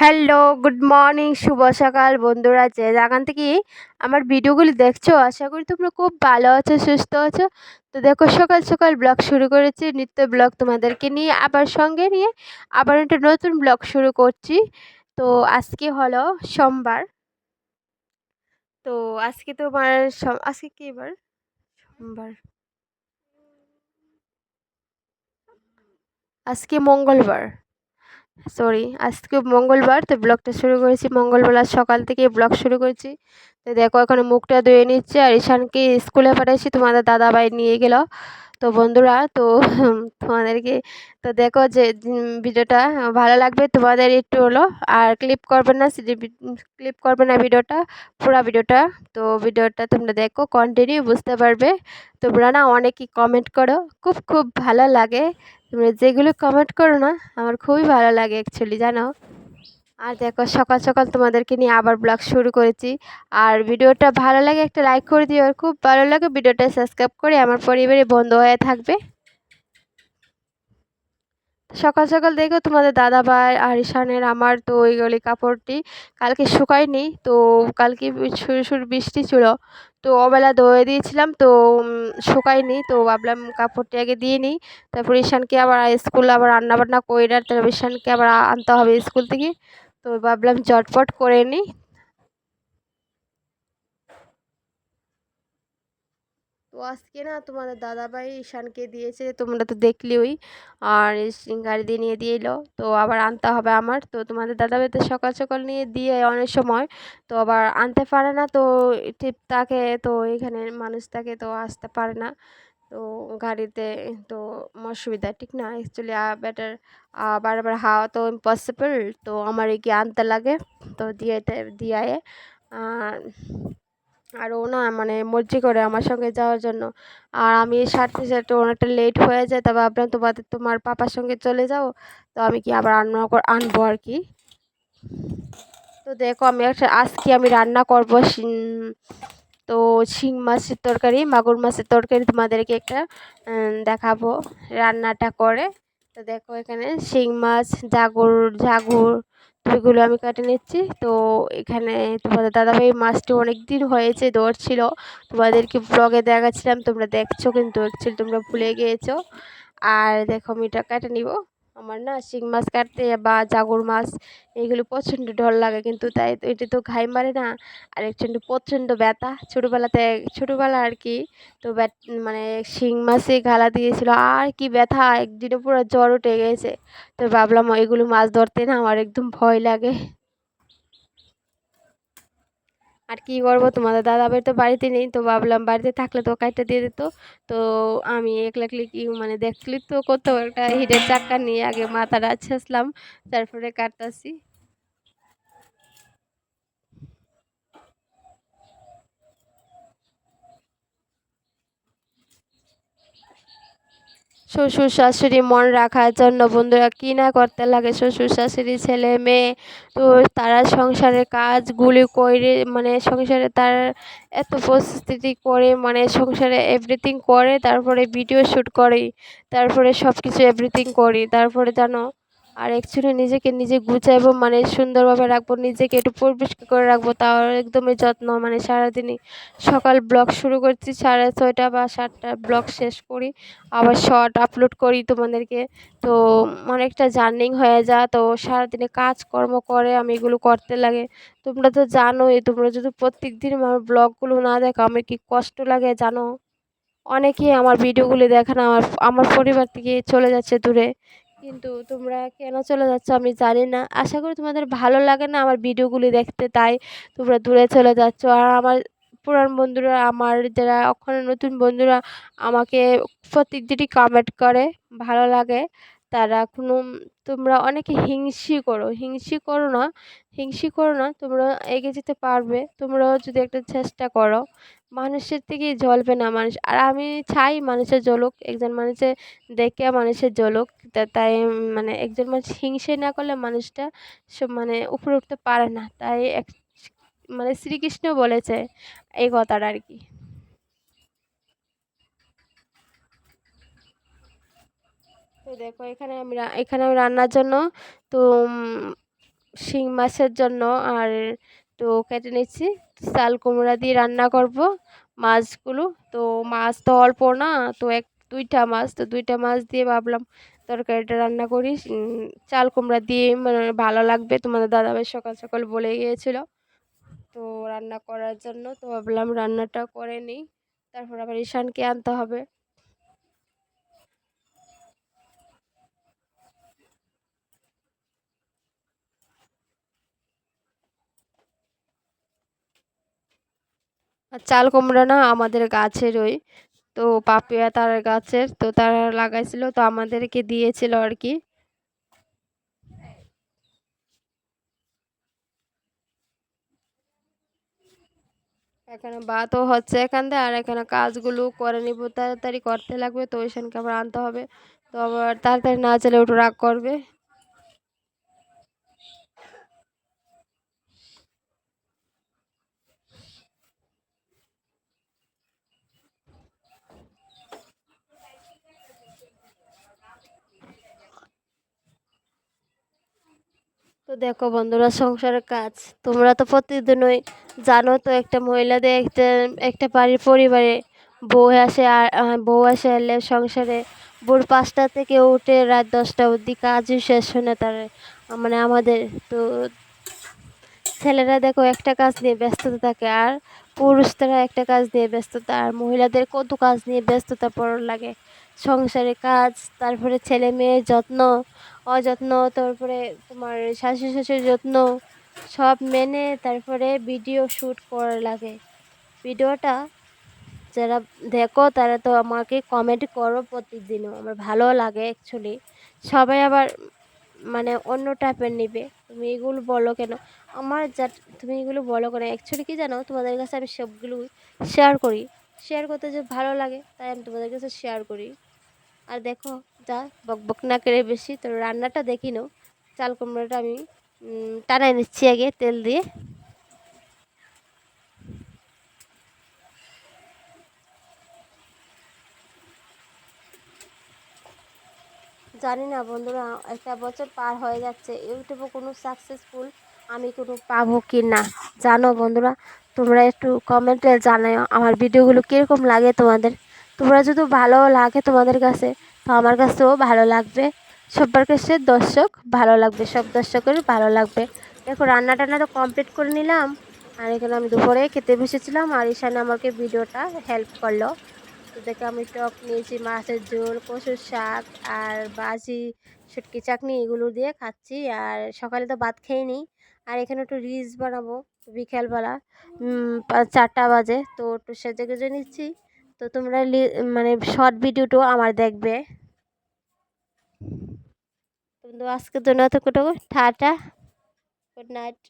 Hello, good morning, শুভ সকাল বন্ধুরা। যে যেখান থেকে আমার ভিডিওগুলি দেখছ, আশা করি তোমরা খুব ভালো আছো, সুস্থ আছো। তো দেখো, সকাল সকাল ব্লগ শুরু করেছি, নিত্য ব্লগ তোমাদেরকে নিয়ে, আবার সঙ্গে নিয়ে আবার একটা নতুন ব্লগ শুরু করছি। তো আজকে হলো সোমবার। তো আজকে তোমার আজকে কি এবার? সোমবার। আজকে মঙ্গলবার। সরি আজকে মঙ্গলবার, তো ব্লগটা শুরু করেছি মঙ্গলবার সকাল থেকে ব্লগ শুরু করেছি। তো দেখো, এখানে মুখটা ধুয়ে নিচ্ছে আর ঈশানকে স্কুলে পাঠাইছি তোমাদের দাদাভাই নিয়ে গেল। তো বন্ধুরা, তো তোমাদেরকে, তো দেখো যে ভিডিওটা ভালো লাগবে, তোমাদের একটু হলো, আর ক্লিপ করবে না ক্লিপ করবে না ভিডিওটা, পুরো ভিডিওটা। তো ভিডিওটা তোমরা দেখো কন্টিনিউ বুঝতে পারবে। তোমরা না অনেকই কমেন্ট করো, খুব খুব ভালো লাগে। তোমরা যেগুলো কমেন্ট করো না, আমার খুবই ভালো লাগে অ্যাকচুয়ালি জানো? আর দেখো, সকাল সকাল তোমাদেরকে নিয়ে আবার ব্লগ শুরু করেছি। আর ভিডিওটা ভালো লাগে একটা লাইক করে দিও। আর খুব ভালো লাগে ভিডিওটা সাবস্ক্রাইব করে আমার পরিবারে বন্ধ হয়ে থাকবে। সকাল সকাল দেখো তোমাদের দাদা ভাই আর ঈশানের আমার তো ওইগুলি কাপড়টি কালকে শুকায়নি, তো কালকে বৃষ্টি ছিল। তো অবেলা ধুয়ে দিয়েছিলাম, তো শুকায়নি, তো ভাবলাম কাপড়টি আগে দিয়ে নিই। তারপর ঈশানকে আবার স্কুল আবার রান্নাবান্না করে তারপর ঈশানকে আবার আনতে হবে স্কুল থেকে। তো ভাবলাম চটপট করে নিই। তো আজকে না তোমাদের দাদাভাই ঈশানকে দিয়েছে, তোমরা তো দেখলি ওই আর গাড়ি দিয়ে নিয়ে দিয়ে এলো, তো আবার আনতে হবে আমার। তো তোমাদের দাদাভাই তো সকাল সকাল নিয়ে দিয়ে অনেক সময়, তো আবার আনতে পারে না, তো ঠিক তাকে তো এখানে মানুষ তাকে তো আসতে পারে না। তো গাড়িতে তো অসুবিধা, ঠিক না? অ্যাকচুয়ালি বেটার বারবার হাওয়া তো ইম্পসিবল তো আমার এগিয়ে আনতে লাগে? তো দিয়ে দিয়ে আর ও না মানে মর্জি করে আমার সঙ্গে যাওয়ার জন্য। আর আমি সারতে সারতে অনেকটা লেট হয়ে যায় তা ভাবলাম তোমাদের তোমার পাপার সঙ্গে চলে যাও তো আমি কি আবার রান্না আনব আর কি? তো দেখো আমি একটা, আজকে আমি রান্না করব তো শিং মাছের তরকারি, মাগুর মাছের তরকারি তোমাদেরকে একটা দেখাবো রান্নাটা করে। তো দেখো এখানে শিং মাছ, জাগুর জাগুর ওইগুলো আমি কাটে নিচ্ছি। তো এখানে তোমাদের দাদাভাই মাছটি অনেক দিন হয়েছে ধরছিল তোমাদেরকে ব্লগে দেখাচ্ছিলাম, তোমরা দেখছ কিন্তু অ্যাকচুয়ালি তোমরা ভুলে গিয়েছো। আর দেখো আমি এটা কেটে নিব। আমার না শিং মাছ কাটতে বা জাগর মাছ এগুলো প্রচণ্ড ডর লাগে কিন্তু তাই এটা তো ঘাই মারে না। আর একচুয়ালি প্রচণ্ড ব্যথা। ছোটোবেলাতে, ছোটোবেলা আর কি তো মানে শিং মাছে গালা দিয়েছিল। আর কি ব্যথা! একদিনে পুরো জ্বর উঠে গেছে। তো ভাবলাম এগুলো মাছ ধরতে না আমার একদম ভয় লাগে। আর কি করব? তোমাদের দাদাভাই তো বাড়িতে নেই, তো ভাবলাম বাড়িতে থাকলে তো কাজটা দিয়ে দিত। তো আমি একলা কি মানে দেখলি তো করতে একটা হিটের চাক্কা নিয়ে আগে মাথাটা ছেঁচলাম, তারপরে কাটতাছি। শ্বশুর শাশুড়ি মন রাখার জন্য বন্ধুরা কী না করতে লাগে? শ্বশুর শাশুড়ি ছেলে, মেয়ে, তো তারা সংসারের কাজগুলি করে মানে সংসারে তার এত পরিস্থিতি করে মানে সংসারে এভরিথিং করে, তারপরে ভিডিও শ্যুট করে, তারপরে সব কিছু এভরিথিং করি, তারপরে জানো আর অ্যাকচুয়ালি নিজেকে নিজে গুছাইবো মানে সুন্দরভাবে রাখব, নিজেকে একটু পরিষ্কার করে রাখব, তাও একদমই যত্ন মানে সারাদিনই সকাল ব্লগ শুরু করছি, সাড়ে ছয়টা বা সাতটা ব্লগ শেষ করি, আবার শর্ট আপলোড করি তোমাদেরকে। তো অনেকটা জার্নিং হয়ে যা তো সারাদিনে কাজকর্ম করে আমি এগুলো করতে লাগে। তোমরা তো জানোই, তোমরা যদি প্রত্যেক দিন আমার ব্লগগুলো না দেখো, আমার কি কষ্ট লাগে জানো? অনেকেই আমার ভিডিওগুলি দেখে না, আমার আমার পরিবার থেকে চলে যাচ্ছে দূরে। কিন্তু তোমরা কেন চলে যাচ্ছ আমি জানি না। আশা করি তোমাদের ভালো লাগে না আমার ভিডিওগুলি দেখতে, তাই তোমরা দূরে চলে যাচ্ছ। আর আমার পুরান বন্ধুরা, আমার যারা ওখানে নতুন বন্ধুরা, আমাকে প্রত্যেক দিনই কমেন্ট করে, ভালো লাগে। তারা কোনো, তোমরা অনেকে হিংসি করো হিংসি করো না, হিংসি করো না, তোমরা এগিয়ে যেতে পারবে। তোমরাও যদি একটা চেষ্টা করো মানুষের থেকেই জ্বলবে না মানুষ। আর আমি চাই মানুষের জ্বলুক, একজন মানুষের দেখে মানুষের জ্বলুক। তাই মানে একজন মানুষ হিংসে না করলে মানুষটা সব মানে উপরে উঠতে পারে না। তাই এক মানে শ্রীকৃষ্ণ বলেছে এই কথাটা আর কি। তো দেখো, এখানে আমি এখানে আমি রান্নার জন্য, তো শিং মাছের জন্য আর তো কেটে নিচ্ছি। চাল কুমড়া দিয়ে রান্না করব মাছগুলো। তো মাছ তো অল্প না, তো এক, দুইটা মাছ, তো দুইটা মাছ দিয়ে ভাবলাম তরকারিটা রান্না করি। চাল কুমড়া দিয়ে মানে ভালো লাগবে, তোমাদের দাদাভাই সকাল সকাল বলে গিয়েছিল। তো রান্না করার জন্য তো ভাবলাম রান্নাটা করে নিই। তারপর আবার ঈশানকে আনতে হবে। চাল কুমড়া না আমাদের গাছের ওই, তো পাপিয়া তার গাছের, তো তারা লাগাইছিল, তো আমাদেরকে দিয়েছিল আর কি। এখানে ভাতও হচ্ছে এখান থেকে আর এখানে কাজগুলো করে নিব, তাড়াতাড়ি করতে লাগবে তো ওইখানকে আবার আনতে হবে। তো আবার তাড়াতাড়ি না চলে ওটু রাগ করবে। তো দেখো বন্ধুরা, সংসারের কাজ। তোমরা তো প্রতিদিনই জানো তো, একটা মহিলাদের একটা একটা বাড়ির পরিবারে বউ আসে আর বউ আসে এলে সংসারে ভোর পাঁচটা থেকে উঠে রাত দশটা অবধি কাজই শেষ হয় না তার মানে আমাদের। তো ছেলেরা দেখো একটা কাজ নিয়ে ব্যস্ততা থাকে আর পুরুষরা একটা কাজ নিয়ে ব্যস্ততা, আর মহিলাদের কত কাজ নিয়ে ব্যস্ততা পড় লাগে। সংসারে কাজ, তারপরে ছেলে মেয়ের যত্ন, অযত্ন, তারপরে তোমার শাশুড়ি শ্বশুরের যত্ন, সব মেনে তারপরে ভিডিও শ্যুট করা লাগে। ভিডিওটা যারা দেখো তারা তো আমাকে কমেন্ট করো প্রতিদিনও, আমার ভালো লাগে অ্যাকচুয়ালি সবাই আবার মানে অন্য টাইপের নেবে। তুমি এগুলো বলো কেন? আমার যা, তুমি এগুলো বলো কেন? অ্যাকচুয়ালি কি জানো? তোমাদের কাছে আমি সবগুলো শেয়ার করি। শেয়ার করতে যে ভালো লাগে, তাই আমি তোমাদের কাছে শেয়ার করি। আর দেখো, যা বকবক না করে বেশি, তো রান্নাটা দেখি নাও। চাল কুমড়োটা আমি টানাই নিচ্ছি আগে তেল দিয়ে। জানি না বন্ধুরা, একটা বছর পার হয়ে যাচ্ছে, ইউটিউবে কোনো সাকসেসফুল আমি কোনো পাবো কি না? জানো বন্ধুরা, তোমরা একটু কমেন্টে জানাও আমার ভিডিওগুলো কীরকম লাগে তোমাদের? তোমরা যদি ভালো লাগে তোমাদের কাছে, তো আমার কাছেও ভালো লাগবে। সবার কাছে দর্শক ভালো লাগবে, সব দর্শকের ভালো লাগবে। দেখো রান্না টান্না তো কমপ্লিট করে নিলাম। আর এখানে আমি দুপুরে খেতে বসেছিলাম আর এখানে আমাকে ভিডিওটা হেল্প করল। তো দেখে, আমি টক নিয়েছি, মাছের ঝোল, কচুর শাক আর বাজি, শুটকি, চাটনি, এগুলো দিয়ে খাচ্ছি। আর সকালে তো ভাত খেয়ে নিই। আর এখানে একটু রিলস বানাবো, বিকেলবেলা। চারটা বাজে, তো একটু সেজে গুজে নিচ্ছি। তো তোমরা মানে শর্ট ভিডিওটাও আমার দেখবে। তো আজকের জন্য এতটুকু। Tata good night